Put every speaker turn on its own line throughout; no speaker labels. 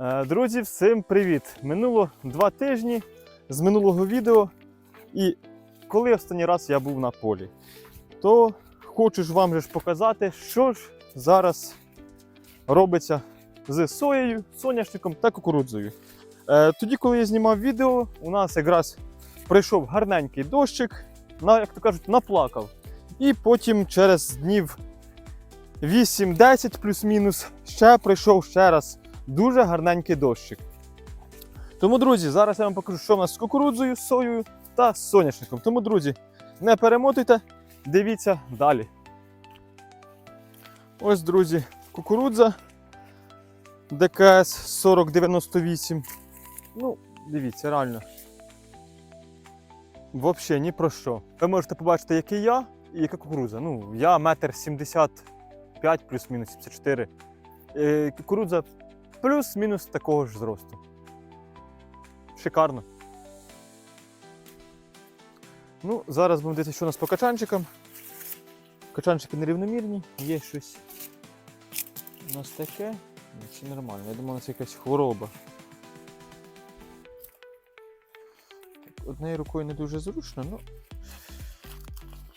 Е, Друзі, всім привіт! Минуло два тижні з минулого відео. І коли останній раз я був на полі, то хочу ж вам же ж показати, що ж зараз робиться з соєю, соняшником та кукурудзою. Е, Тоді, коли я знімав відео, у нас якраз прийшов гарненький дощик, як то кажуть, наплакав. І потім через днів 8-10 плюс-мінус ще прийшов ще раз дуже гарненький дощик. Тому, друзі, зараз я вам покажу, що в нас з кукурудзою, соєю та соняшником. Тому, друзі, не перемотуйте, дивіться далі. Ось, друзі, кукурудза ДКС 4098. Ну, дивіться, реально. Взагалі ні про що. Ви можете побачити, який я і яка кукурудза. Ну, я метр 75 плюс-мінус 74. Е, Кукурудза плюс-мінус такого ж зросту. Шикарно. Ну, зараз будемо дивитися, що у нас по качанчикам. Качанчики нерівномірні, є щось. У нас таке. Це нормально. Я думав, це якась хвороба. Однією рукою не дуже зручно, ну.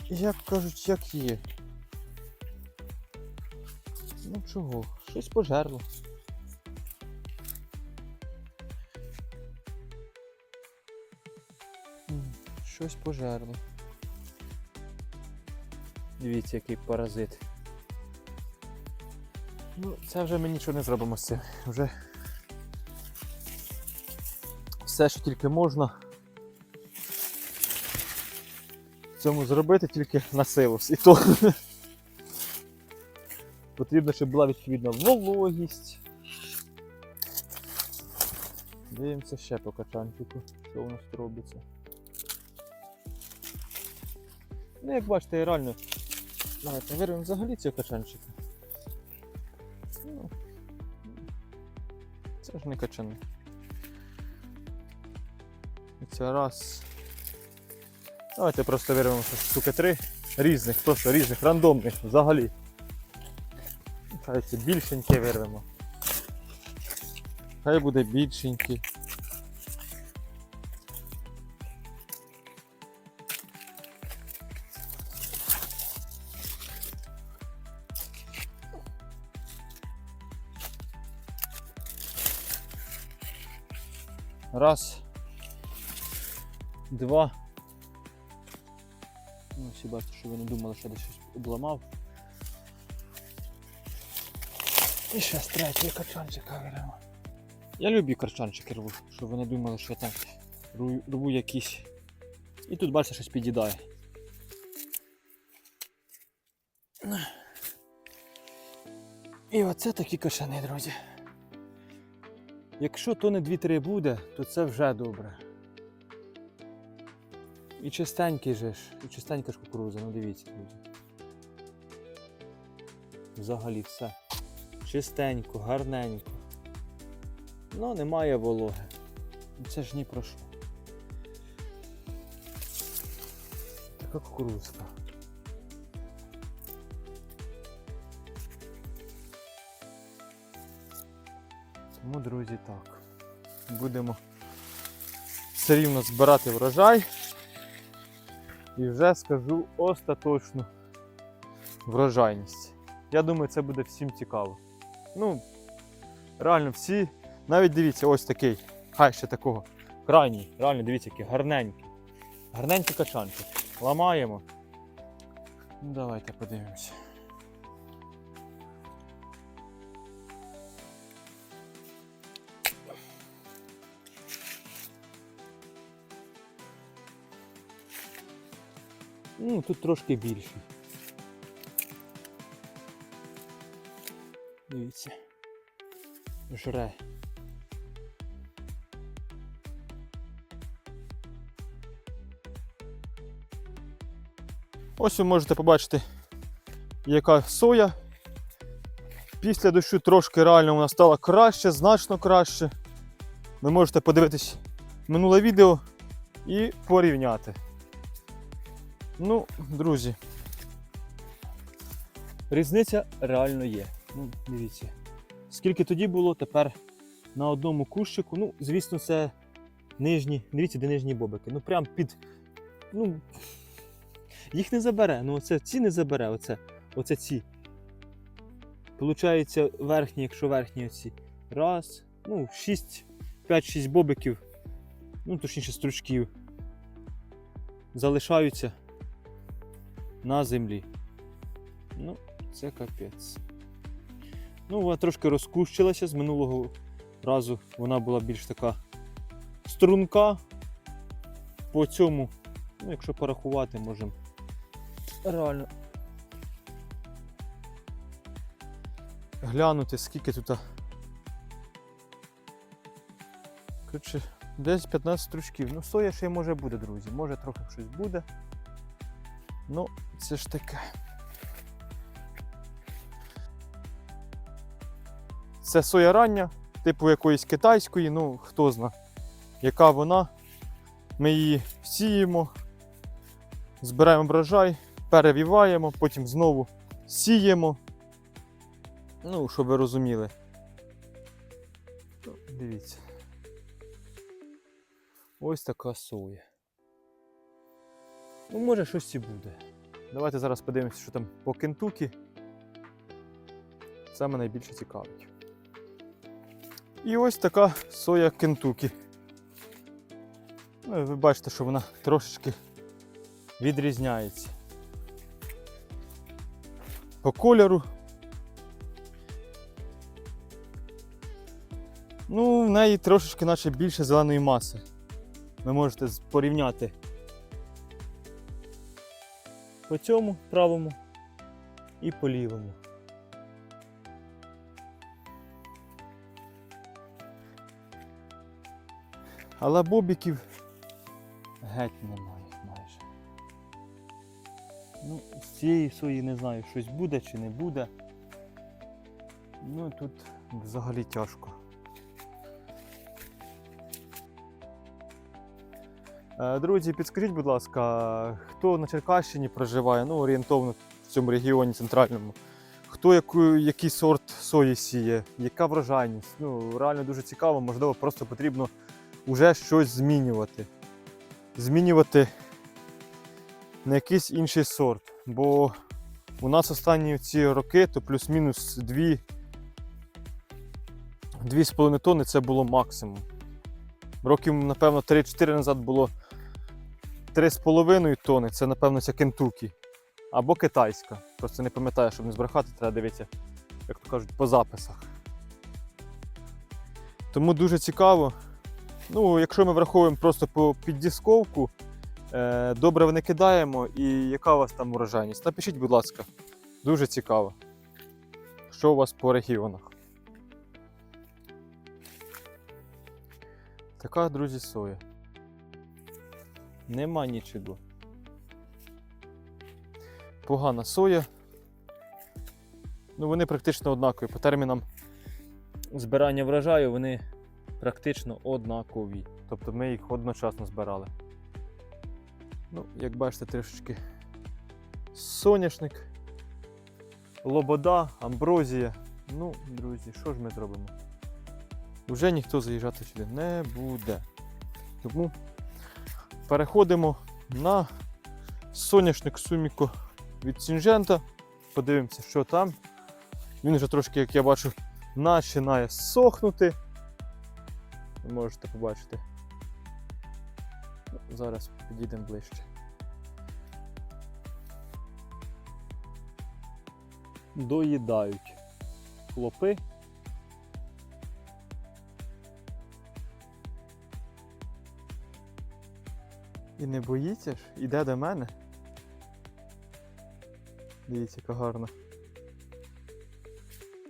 Як кажуть, як є. Ну чого? Щось пожерло. Щось пожерло. Дивіться, який паразит. Ну, це вже ми нічого не зробимо з цим. Вже все, що тільки можна. Цьому зробити тільки на силу. І то потрібно, щоб була відповідна вологість. Дивимося ще по качанчику, що у нас робиться. Ну, як бачите, реально. Давайте вирвемо взагалі ці качанчики. Ну, це ж не качани. Це раз. Давайте просто вирвемо штуки три різних, просто різних, рандомних взагалі. Хай це більшеньке вирвемо. Хай буде більшенький. Раз. Два. Ну, всі бачите, що ви не думали, що десь щось обламав. І ще з третього карчанчика беремо. Я люблю карчанчики рву, щоб ви не думали, що я там рву, якісь. І тут бачите, щось під'їдає. І оце такі кашани, друзі. Якщо то не 2-3 буде, то це вже добре. І чистенький же ж, і чистенька ж кукуруза, ну дивіться, друзі. Взагалі все. Чистенько, гарненько. Ну, немає вологи. Це ж ні про що. Така кукурузка. Тому, друзі, так. Будемо все рівно збирати врожай. І вже скажу остаточну врожайність. Я думаю, це буде всім цікаво. Ну, реально всі, навіть дивіться, ось такий, хай ще такого. Крайній, реально дивіться, який гарненький. Гарненький качанчик. Ламаємо. Ну, давайте подивимося. Ну, тут трошки більший. Дивіться. Жре. Ось ви можете побачити, яка соя. Після дощу трошки реально вона стала краще, значно краще. Ви можете подивитись минуле відео і порівняти. Ну, друзі, різниця реально є. Ну, дивіться. Скільки тоді було, тепер на одному кущику. Ну, звісно, це нижні. Дивіться, де нижні бобики. Ну, прям під. Ну, їх не забере. Ну, оце ці не забере. Оце, оце ці. Получається, верхні, якщо верхні оці. Раз, ну, 6, 5-6 бобиків, ну, точніше, стручків. Залишаються на землі. Ну, це капець. Ну, вона трошки розкущилася з минулого разу. Вона була більш така струнка. По цьому, ну, якщо порахувати, можемо реально глянути, скільки тут. Коротше, десь 15 стручків. Ну, соя ще й може буде, друзі. Може трохи щось буде. Ну, це ж таке. Це соя рання, типу якоїсь китайської, ну хто зна, яка вона. Ми її сіємо, збираємо врожай, перевіваємо, потім знову сіємо. Ну, щоб ви розуміли. Дивіться. Ось така соя. Ну, може щось і буде. Давайте зараз подивимося, що там по Кентукі. Мене найбільше цікавить. І ось така соя Кентукі. Ну, ви бачите, що вона трошечки відрізняється. По кольору. Ну, в неї трошечки наче більше зеленої маси. Ви можете порівняти по цьому правому і по лівому. Але бобіків геть немає майже. Ну, з цієї сої не знаю, щось буде чи не буде. Ну тут взагалі тяжко. Друзі, підскажіть, будь ласка, хто на Черкащині проживає, ну орієнтовно в цьому регіоні центральному, хто яку, який сорт сої сіє, яка врожайність? Ну, реально дуже цікаво, можливо, просто потрібно вже щось змінювати. Змінювати на якийсь інший сорт. Бо у нас останні ці роки, то плюс-мінус 2 2,5 тонни це було максимум. Років, напевно, 3-4 назад було 3,5 тонни, це, напевно, ця Кентукі. Або китайська. Просто не пам'ятаю, щоб не збрехати, треба дивитися, як то кажуть, по записах. Тому дуже цікаво. Ну, якщо ми враховуємо просто по піддісковку, е, добре не кидаємо і яка у вас там урожайність? Напишіть, будь ласка, дуже цікаво. Що у вас по регіонах? Така, друзі, соя. Нема нічого. Погана соя. Ну, вони практично однакові. По термінам збирання врожаю вони практично однакові. Тобто ми їх одночасно збирали. Ну, як бачите, трішечки соняшник, лобода, амброзія. Ну, друзі, що ж ми зробимо? Вже ніхто заїжджати сюди не буде. Тому переходимо на соняшник Суміко від Сінжента. Подивимося, що там. Він вже трошки, як я бачу, починає сохнути. Ви можете побачити. Зараз підійдемо ближче. Доїдають хлопи. І не боїться ж? Іде до мене. Дивіться, яка гарна.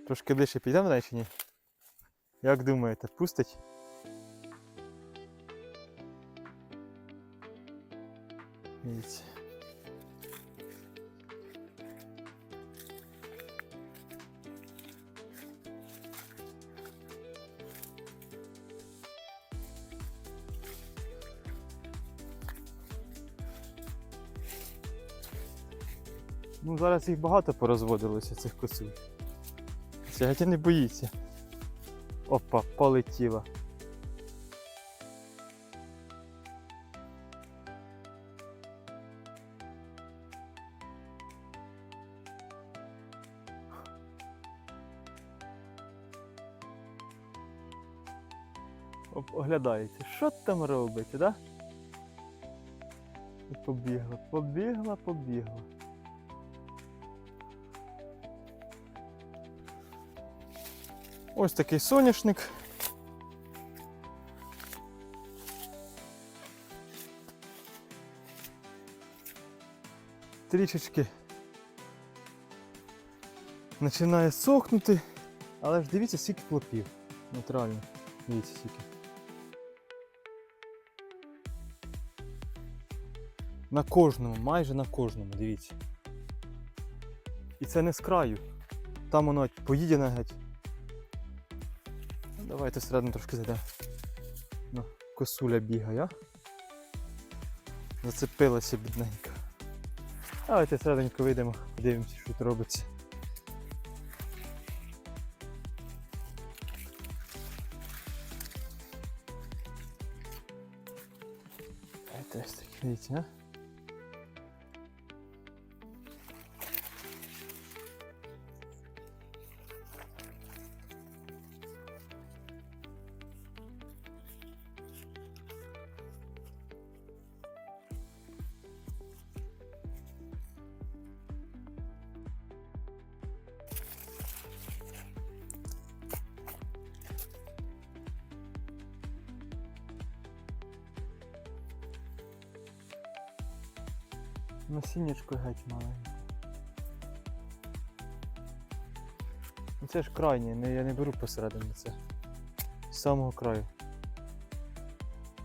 Трошки ближче підемо неї чи ні? Як думаєте, пустить? Дивіться. Ну, зараз їх багато порозводилося, цих. Це геть не боїться. Опа, полетіла. Оглядається. Що там робить, да? Побігла, побігла, побігла. Ось такий соняшник. Трішечки починає сохнути, але ж дивіться, скільки клопів. Натурально. Дивіться, скільки. На кожному, майже на кожному, дивіться. І це не з краю. Там воно поїдене геть. Давайте всередину трошки зайдемо. Ну, косуля бігає. Зацепилася бідненька. Давайте всерединку вийдемо, подивимося, що тут робиться. Так, дивіться, а? Насіннячко геть маленьке. Ну Це ж крайнє, я не беру посередині це. З самого краю.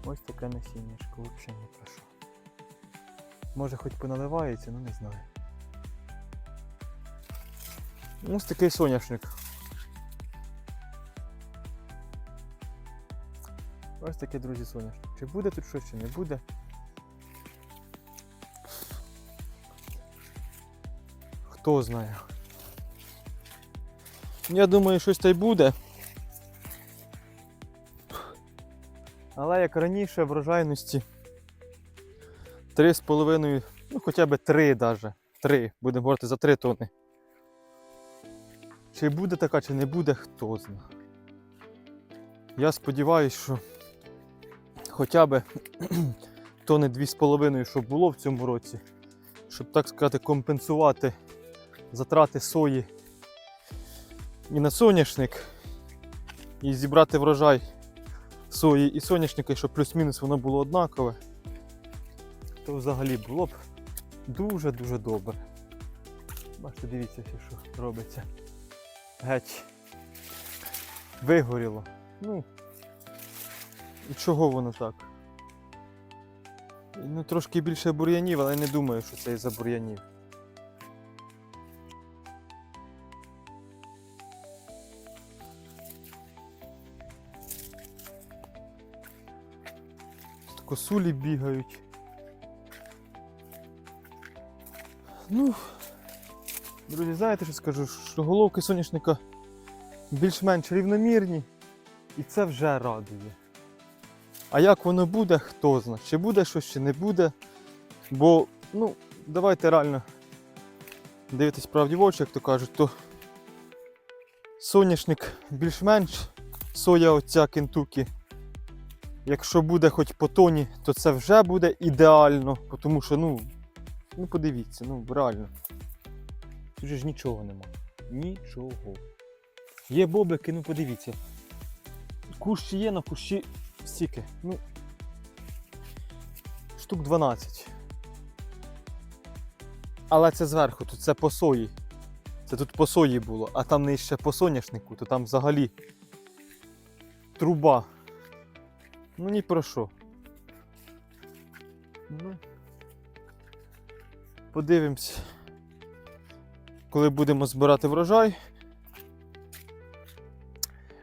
Ось таке насіннячко, взагалі не про що. Може хоч поналивається, ну не знаю. Ось такий соняшник. Ось таке, друзі, соняшник. Чи буде тут щось, чи не буде. Хто знає. Я думаю, щось та й буде. Але як раніше врожайності 3,5, ну хоча б 3 даже. 3, будемо говорити за 3 тонни. Чи буде така, чи не буде, хто знає. Я сподіваюся, що хоча б тонни 2,5, щоб було в цьому році, щоб так сказати, компенсувати затрати сої і на соняшник, і зібрати врожай сої і соняшника, щоб плюс-мінус воно було однакове, то взагалі було б дуже-дуже добре. Бачите, дивіться, що робиться. Геть. Вигоріло. Ну. І чого воно так? Ну, трошки більше бур'янів, але не думаю, що це із-за бур'янів. Косулі бігають. Ну, друзі, знаєте, що скажу? Що головки соняшника більш-менш рівномірні, і це вже радує. А як воно буде, хто знає. Чи буде щось, чи не буде. Бо, ну, давайте реально дивитись правді в очі, як то кажуть, то соняшник більш-менш, соя оця кентукі. Якщо буде хоч по тоні, то це вже буде ідеально, тому що, ну, ну подивіться, ну реально. Тут же ж нічого нема. Нічого. Є бобики, ну подивіться. Кущі є, на кущі стільки. Ну. Штук 12. Але це зверху, тут це по сої. Це тут по сої було, а там нижче по соняшнику, то там взагалі труба. Ну ні про що. Ну, подивимось, коли будемо збирати врожай.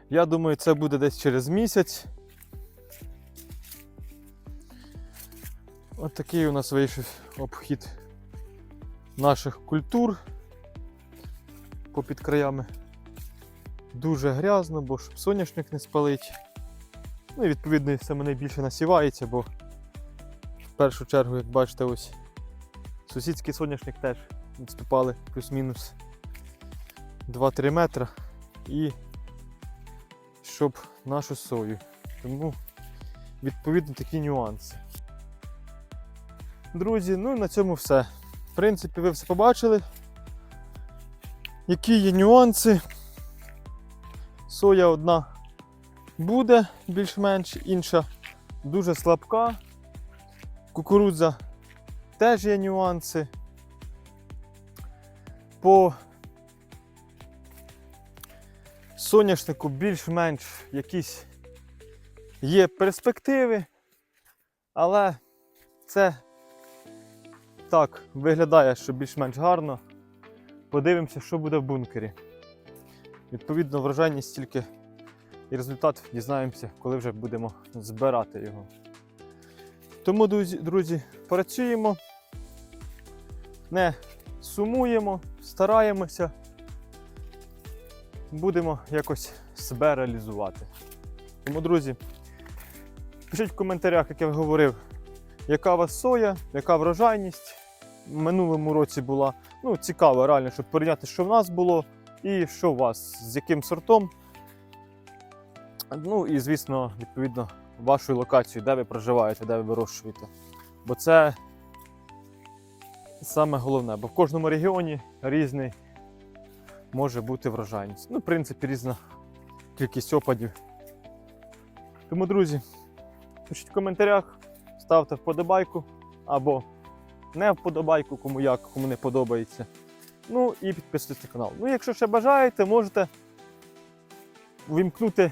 Я думаю, це буде десь через місяць. От такий у нас вийшов обхід наших культур попід краями дуже грязно, бо щоб соняшник не спалить. Ну і відповідно саме найбільше насівається, бо в першу чергу, як бачите, ось сусідський соняшник теж відступали плюс-мінус 2-3 метри. І щоб нашу сою. Тому відповідно такі нюанси. Друзі, ну і на цьому все. В принципі, ви все побачили. Які є нюанси? Соя одна буде більш-менш, інша дуже слабка. Кукурудза теж є нюанси. По соняшнику більш-менш якісь є перспективи, але це так виглядає, що більш-менш гарно. Подивимося, що буде в бункері. Відповідно, врожайність тільки і результат дізнаємося, коли вже будемо збирати його. Тому, друзі, працюємо, не сумуємо, стараємося, будемо якось себе реалізувати. Тому, друзі, пишіть в коментарях, як я говорив, яка у вас соя, яка врожайність. В минулому році була ну, цікаво, реально, щоб порівняти, що в нас було і що у вас, з яким сортом. Ну і, звісно, відповідно, вашою локацією, де ви проживаєте, де ви вирощуєте. Бо це саме головне, бо в кожному регіоні різний може бути врожайність. Ну, в принципі, різна кількість опадів. Тому, друзі, пишіть в коментарях, ставте вподобайку або не вподобайку, кому як, кому не подобається. Ну і підписуйтесь на канал. Ну, якщо ще бажаєте, можете увімкнути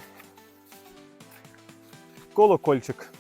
колокольчик,